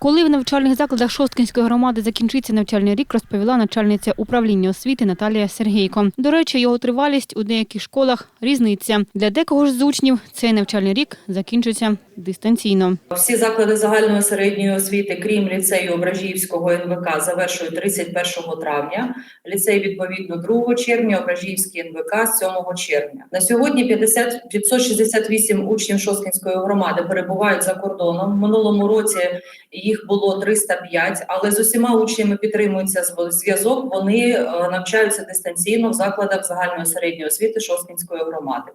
Коли в навчальних закладах Шосткинської громади закінчиться навчальний рік, розповіла начальниця управління освіти Наталія Сергійко. До речі, його тривалість у деяких школах різниця. Для декого ж з учнів цей навчальний рік закінчиться дистанційно. Всі заклади загальної середньої освіти, крім ліцею Ображівського НВК, завершують 31 травня. Ліцей відповідно 2 червня, Ображівський НВК 7 червня. На сьогодні 50 568 учнів Шосткінської громади перебувають за кордоном. В минулому році їх було 305, але з усіма учнями підтримується зв'язок. Вони е, навчаються дистанційно в закладах загальної середньої освіти Шосткінської громади.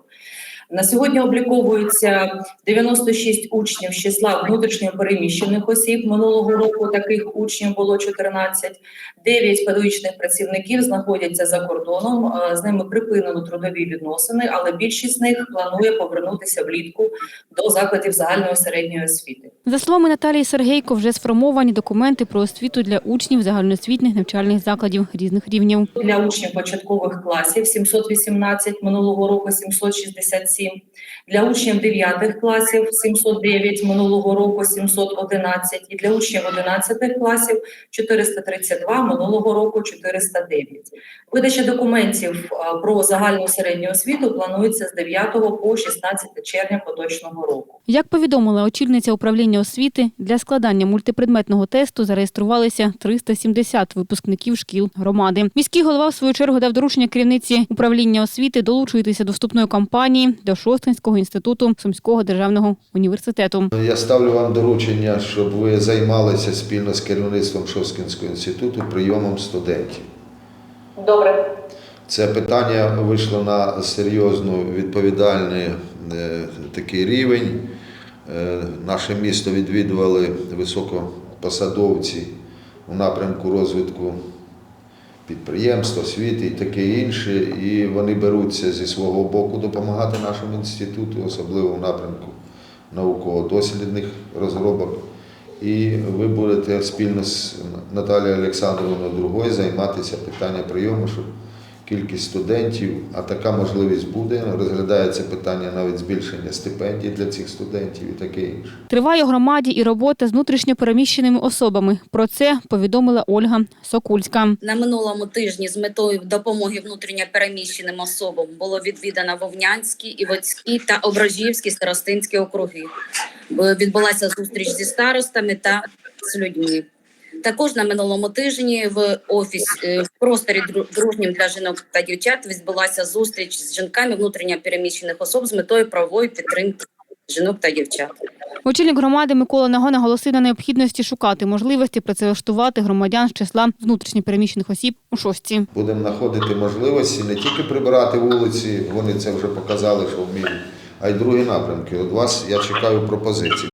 На сьогодні обліковується 96 учнів з числа внутрішньо переміщених осіб. Минулого року таких учнів було 14. 9 педагогічних працівників знаходяться за кордоном. е, З ними припинено трудові відносини, але більшість з них планує повернутися влітку до закладів загальної середньої освіти. За словами Наталії Сергейко, вже сформовані документи про освіту для учнів загальноосвітніх навчальних закладів різних рівнів. Для учнів початкових класів 718, минулого року 767. Для учнів 9 класів 709, минулого року 711. І для учнів 11 класів 432, минулого року 409. Видача документів е, про загальну середню освіту планується з 9 по 16 червня поточного року. Як повідомила очільниця управління освіти, для складання мультипредметного тесту зареєструвалися 370 випускників шкіл громади. Міський голова, в свою чергу, дав доручення керівниці управління освіти долучитися до вступної кампанії до Шостинського інституту Сумського державного університету. Я ставлю вам доручення, щоб ви займалися спільно з керівництвом Шоскінського інституту прийомом студентів. Добре. Це питання вийшло на серйозну відповідальний е, такий рівень. Е, наше місто відвідували високопосадовці у напрямку розвитку підприємств, освіти і таке інше. І вони беруться зі свого боку допомагати нашому інституту, особливо в напрямку науково-дослідних розробок. І ви будете спільно з Наталією Олександровною Другою займатися питанням прийому, щоб кількість студентів, а така можливість буде. Розглядається питання навіть збільшення стипендій для цих студентів і таке інше. Триває громаді і робота з внутрішньо переміщеними особами. Про це повідомила Ольга Сокульська. На минулому тижні з метою допомоги внутрішньо переміщеним особам було відвідано Вовнянський, Івоцький та Ображівський старостинські округи. Відбулася зустріч зі старостами та з людьми. Також на минулому тижні в офіс е, в просторі дружнім для жінок та дівчат відбулася зустріч з жінками внутрішньо переміщених особ з метою правової підтримки жінок та дівчат. Очільник громади Микола Наго наголосив на необхідності шукати можливості працевлаштувати громадян з числа внутрішньо переміщених осіб у шостці. Будемо знаходити можливості не тільки прибирати вулиці, вони це вже показали, що вміють, а й другі напрямки. От вас я чекаю пропозицій.